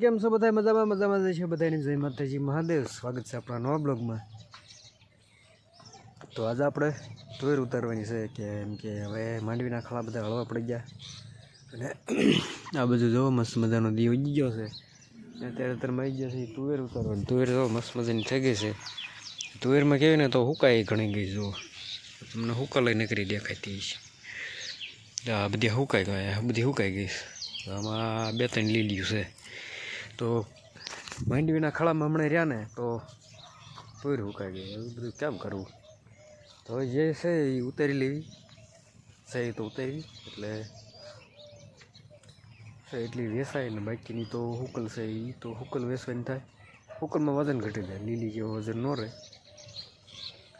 કેમ છો બધા મજામાં? મજામાં છે. બધાની જય માતાજી. મહાદેવ. સ્વાગત છે આપણા નવા બ્લોગમાં. તો આજે આપણે તુવેર ઉતારવાની છે કે એમ કે હવે માંડવીના ખાલા બધા હળવા પડી ગયા. અને આ બધું જોવો મસ્ત મજાનો દીવ ઉગી ગયો છે. અત્યારે અત્યારમાં આવી ગયા છે તુવેર ઉતારવાની. તુવેર જોવો મસ્ત મજાની થઈ ગઈ છે. તુવેરમાં કહેવાય ને તો હુકાઈ ઘણી ગઈ જુઓ. તમને હુકા લઈ નીકળી દેખાતી છે. આ બધી હુકાઈ ગયા બધી હુકાઈ ગઈ છે. આમાં બે ત્રણ લીલીયું છે. તો માંડવીના ખળામાં હમણાં રહ્યા ને, તો પૂર હુકાઈ ગયું. એવું બધું કેમ કરવું? તો જે છે એ ઉતારી લેવી. છે એ તો ઉતારવી, એટલે એટલી વેસાય ને બાકીની તો હુકલ છે એ તો હુકલ વેસવાની થાય. હુકલમાં વજન ઘટી જાય, લીલી જેવો વજન ન રહે.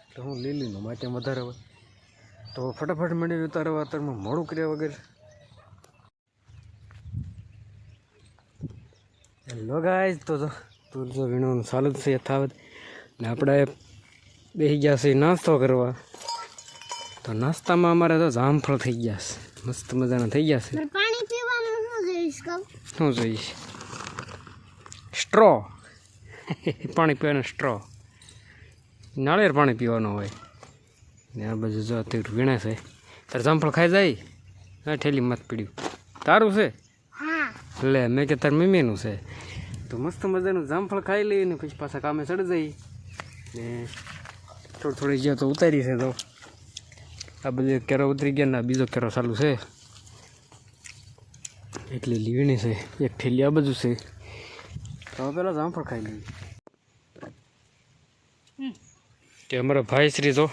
એટલે હું લીલીનું માટે વધારે હોય. તો ફટાફટ માંડવી ઉતારવા અત્યારમાં મોડું કર્યા વગર હેલો ગાઈઝ તો તુલસો વીણવાનું ચાલુ જ છે યથાવત. ને આપણે બેસી ગયા છે નાસ્તો કરવા. તો નાસ્તામાં અમારે તો જામફળ થઈ ગયા છે. મસ્ત મજાના થઈ ગયા છે. શું જોઈશ સ્ટ્રો. પાણી પીવાનો સ્ટ્રો. નાળિયેર પાણી પીવાનું હોય. ને આ બાજુ જો અત્યારે વીણે છે. તારે જામફળ ખાઈ જાય? ઠેલી મત પીડ્યું. તારું છે? હા લે મેં કે તાર મમ્મીનું છે. તો મસ્ત મજાનું જામફળ ખાઈ લઈએ ને પછી પાછા કામે ચડી જઈ. ને થોડી થોડી જ્યાં તો ઉતારી છે તો. આ બધે કેરો ઉતરી ગયા ને આ બીજો કેરો ચાલુ છે. એટલી લીવણી છે એક ઠેલી આ બધું છે. તો પેલા જામફળ ખાઈ લઈએ. કે અમારા ભાઈ શ્રી જો.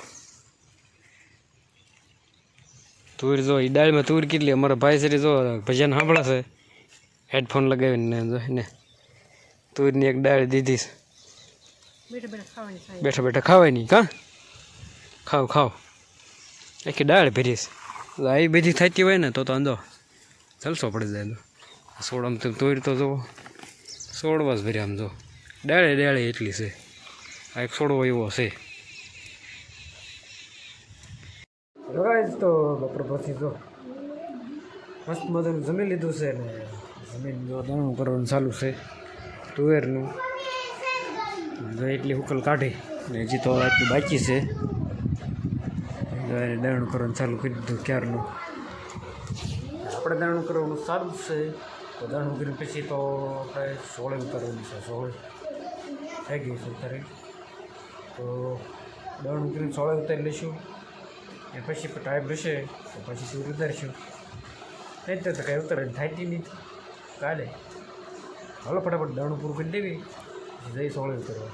તુર જો એ દાળમાં તુર કેટલી અમારા ભાઈ શ્રી જો ભજન સાંભળાશે છે. હેડફોન લગાવીને જો ને તુરની એક દાળ દીધી છે. બેઠા બેઠા ખાવાની કા? ખાવ ખાવ. આખી દાળ ભરીશ આ બધી થતી હોય ને તો તો અંધો જલસો પડી જાય તો સોળ આમ તો જુઓ તો જો સોળવા જ ભરી આમ જો. દાળે ડાળે એટલી છે. આ એક સોળવો એવો છે. તો બપોર પછી જો મસ્ત મજાનું જમી લીધું છે ને. જમીન જો દાણું કરવાનું ચાલુ છે. તુવેરનું. જો એટલી ઉકલ કાઢી ને હજી તો આટલું બાકી છે. એને દાણું કરવાનું ચાલુ કરી દીધું ક્યારનું. આપણે દાણું કરવાનું સારું છે. તો દાણું કરીને પછી તો આપણે સોળે ઉતારવાનું છે, સોળે. થઈ ગયું છે અત્યારે. તો દાણું કરીને સોળે ઉતારી લઈશું. એ પછી ટાઈમ રહેશે તો પછી સૂર્ય ઉતારીશું. નહીં તો કાંઈ ઉતારે થાય નહીં. કાલે. હાલો ફટાફટ દાણું પૂરું કરી દેવી. જઈ સોળે ઉતરવા